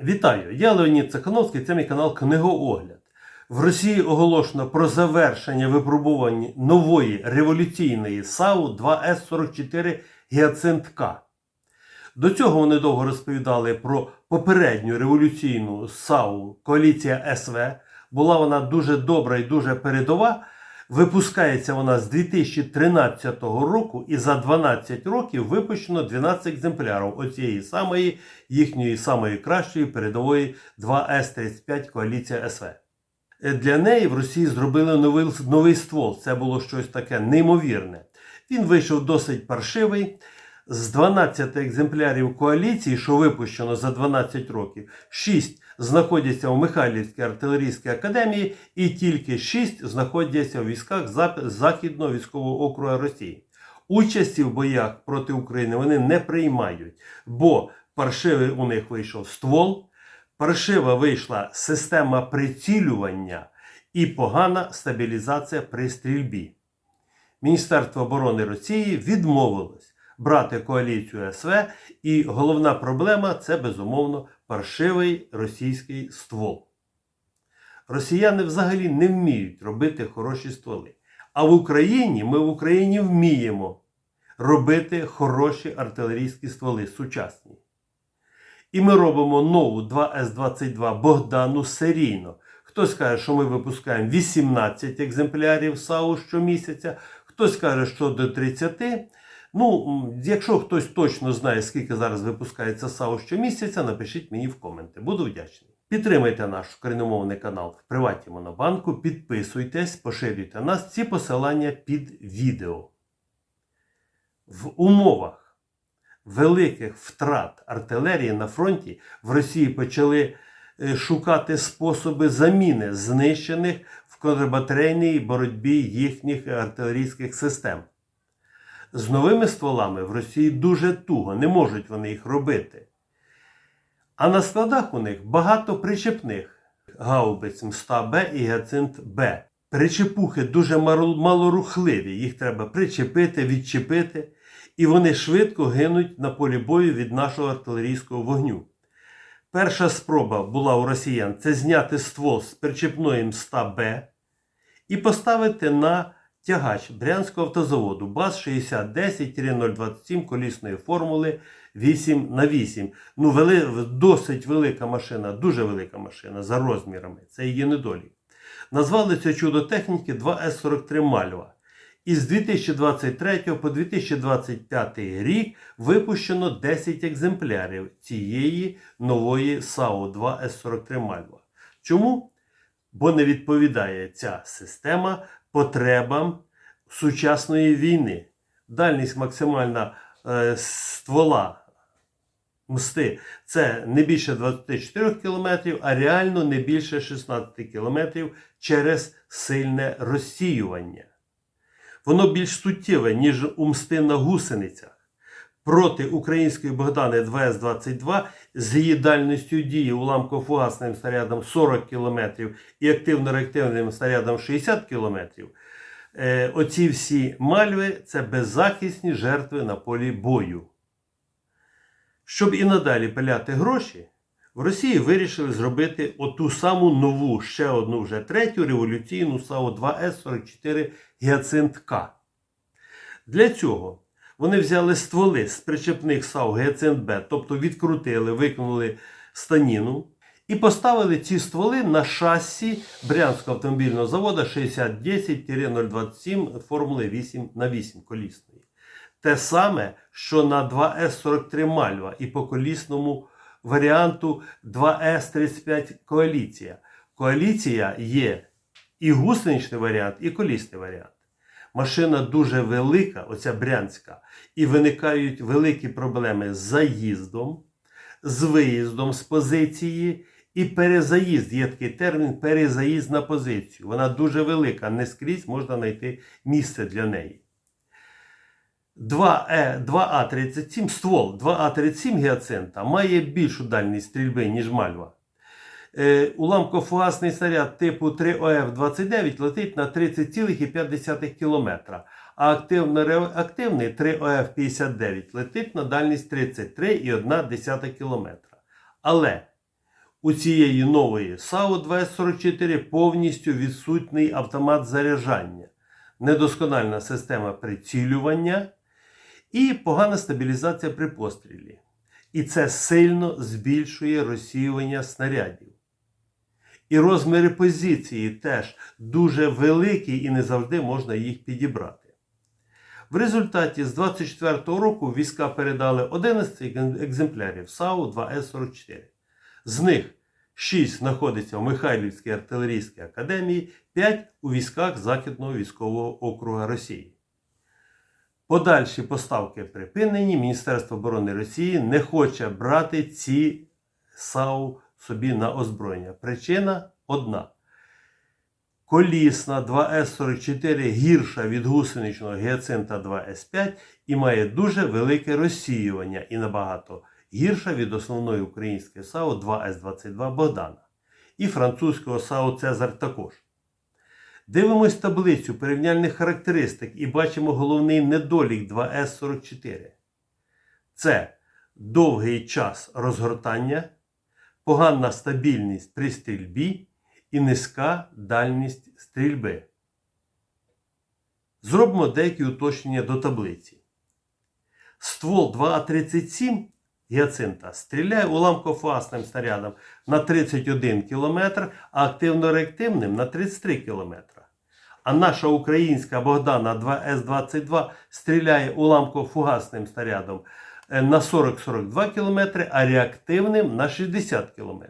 Вітаю! Я Леонід Цехановський, це мій канал Книгоогляд. В Росії оголошено про завершення випробувань нової революційної САУ 2С-44 Гіацинт К. До цього вони довго розповідали про попередню революційну САУ Коаліція СВ. Була вона дуже добра і дуже передова. Випускається вона з 2013 року і за 12 років випущено 12 екземплярів оцієї самої їхньої самої кращої передової 2С-35 коаліція СВ. Для неї в Росії зробили новий, новий ствол. Це було щось таке неймовірне. Він вийшов досить паршивий. З 12 екземплярів коаліції, що випущено за 12 років, 6 знаходяться у Михайлівській артилерійській академії, і тільки 6 знаходяться у військах Західного військового округу Росії. Участі в боях проти України вони не приймають, бо паршивий у них вийшов ствол, паршива вийшла система прицілювання і погана стабілізація при стрільбі. Міністерство оборони Росії відмовилось брати коаліцію СВ, і головна проблема це безумовно паршивий російський ствол. Росіяни взагалі не вміють робити хороші стволи. А в Україні ми в Україні вміємо робити хороші артилерійські стволи сучасні. І ми робимо нову 2С-22 Богдану серійно. Хтось каже, що ми випускаємо 18 екземплярів САУ щомісяця, хтось каже, що до 30. Ну, якщо хтось точно знає, скільки зараз випускається САУ щомісяця, напишіть мені в коменти. Буду вдячний. Підтримайте наш україномовний канал в Приваті Монобанку, підписуйтесь, поширюйте нас. Ці посилання під відео. В умовах великих втрат артилерії на фронті в Росії почали е, шукати способи заміни знищених в контрбатарейній боротьбі їхніх артилерійських систем. З новими стволами в Росії дуже туго, не можуть вони їх робити. А на складах у них багато причепних гаубиць МСТА-Б і Гіацинт-Б. Причепухи дуже малорухливі, їх треба причепити, відчепити, і вони швидко гинуть на полі бою від нашого артилерійського вогню. Перша спроба була у росіян це зняти ствол з причепної МСТА-Б і поставити на тягач Брянського автозаводу БАЗ-6010-027 колісної формули 8 на 8 Ну, вели, досить велика машина, дуже велика машина за розмірами. Це її недолік. Назвали це чудо техніки 2С-43 Мальва. І з 2023 по 2025 рік випущено 10 екземплярів цієї нової САУ 2С-43 Мальва. Чому? Бо не відповідає ця система потребам сучасної війни. Дальність максимальна е, ствола мсти це не більше 24 км, а реально не більше 16 км через сильне розсіювання. Воно більш суттєве, ніж у мсти на гусеницях. Проти української Богдани 2С-22 з її дальністю дії уламково-фугасним снарядом 40 км і активно-реактивним снарядом 60 км. Е, оці всі мальви це беззахисні жертви на полі бою. Щоб і надалі пиляти гроші, в Росії вирішили зробити оту саму нову, ще одну вже третю революційну САУ 2С-44 Гіацинт К. Для цього вони взяли стволи з причепних САУ Гіацинт Б, тобто відкрутили, викинули станіну і поставили ці стволи на шасі Брянського автомобільного заводу 6010-027 формули 8 на 8 колісної. Те саме, що на 2С43 Мальва і по колісному варіанту 2С35 Коаліція. Коаліція є і гусеничний варіант, і колісний варіант. Машина дуже велика, оця брянська, і виникають великі проблеми з заїздом, з виїздом з позиції і перезаїзд. Є такий термін перезаїзд на позицію. Вона дуже велика, не скрізь можна знайти місце для неї. 2Е, 2А37 ствол 2А37 гіацинта має більшу дальність стрільби, ніж мальва. Е, уламково-фугасний снаряд типу 3ОФ-29 летить на 30,5 км, а активно-реактивний 3ОФ-59 летить на дальність 33,1 км. Але У цієї нової САУ 2С44 повністю відсутній автомат заряджання, недоскональна система прицілювання і погана стабілізація при пострілі. І це сильно збільшує розсіювання снарядів. І розміри позиції теж дуже великі і не завжди можна їх підібрати. В результаті з 24-го року війська передали 11 екземплярів САУ 2С44. З них 6 знаходиться в Михайлівській артилерійській академії, 5 у військах Західного військового округа Росії. Подальші поставки припинені. Міністерство оборони Росії не хоче брати ці САУ собі на озброєння. Причина одна. Колісна 2С44 гірша від гусеничного гіацинта 2С5 і має дуже велике розсіювання і набагато гірша від основної української САУ 2С22 Богдана і французького САУ Цезар також. Дивимось таблицю порівняльних характеристик і бачимо головний недолік 2С44. Це довгий час розгортання, погана стабільність при стрільбі і низька дальність стрільби. Зробимо деякі уточнення до таблиці. Ствол 2А37 гіацинта стріляє уламкофасним снарядом на 31 км, а активно-реактивним на 33 км. А наша українська Богдана 2С22 стріляє уламкофугасним снарядом на 40-42 км, а реактивним на 60 км.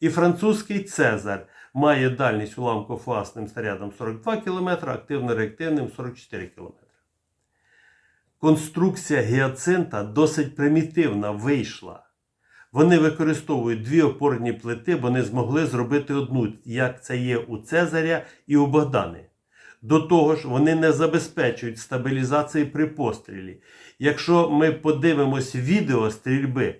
І французький Цезар має дальність уламкофугасним снарядом 42 км, активно-реактивним 44 км. Конструкція гіацинта досить примітивна вийшла. Вони використовують дві опорні плити, бо не змогли зробити одну, як це є у Цезаря і у Богдани. До того ж, вони не забезпечують стабілізації при пострілі. Якщо ми подивимось відео стрільби,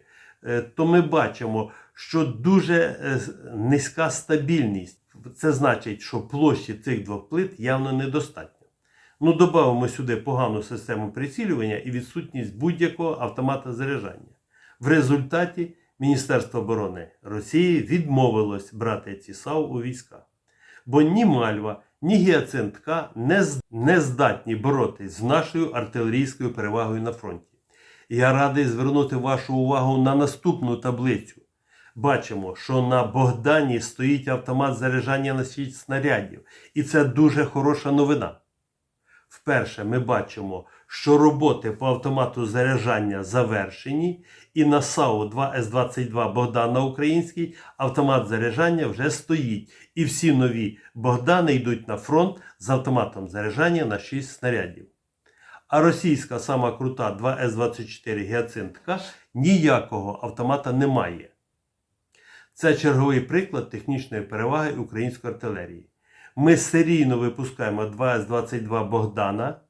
е, то ми бачимо, що дуже е, низька стабільність. Це значить, що площі цих двох плит явно недостатньо. Ну, додамо сюди погану систему прицілювання і відсутність будь-якого автомата заряджання. В результаті Міністерство оборони Росії відмовилось брати ці САУ у війська. Бо ні Мальва, ні Гіацинтка не, не здатні боротись з нашою артилерійською перевагою на фронті. Я радий звернути вашу увагу на наступну таблицю. Бачимо, що на Богдані стоїть автомат заряджання на 6 снарядів. І це дуже хороша новина. Вперше ми бачимо, що роботи по автомату заряджання завершені, і на САУ 2С22 Богдана Український автомат заряджання вже стоїть. І всі нові Богдани йдуть на фронт з автоматом заряджання на 6 снарядів. А російська сама крута 2С24 Гіацинтка ніякого автомата не має. Це черговий приклад технічної переваги української артилерії. Ми серійно випускаємо 2С22 Богдана.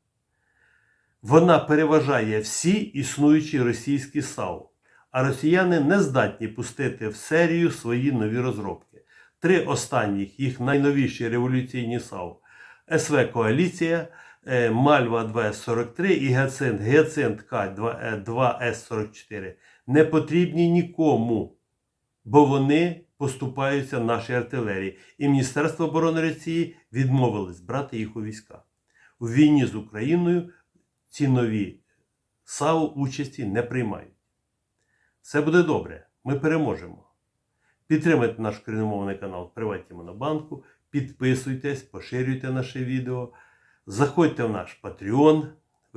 Вона переважає всі існуючі російські САУ. А росіяни не здатні пустити в серію свої нові розробки. Три останніх їх найновіші революційні САУ СВ Коаліція, е, Мальва 2С43 і Гіацинт, Гіацинт К 2С44 не потрібні нікому бо вони поступаються нашій артилерії. І Міністерство оборони Росії відмовилось брати їх у війська. У війні з Україною ці нові САУ участі не приймають. Все буде добре, ми переможемо. Підтримайте наш україномовний канал Приватні Монобанку, підписуйтесь, поширюйте наше відео, заходьте в наш Patreon,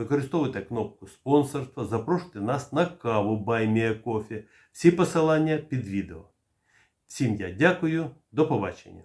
використовуйте кнопку спонсорства, запрошуйте нас на каву Баймія Кофі. Всі посилання під відео. Всім я дякую, до побачення.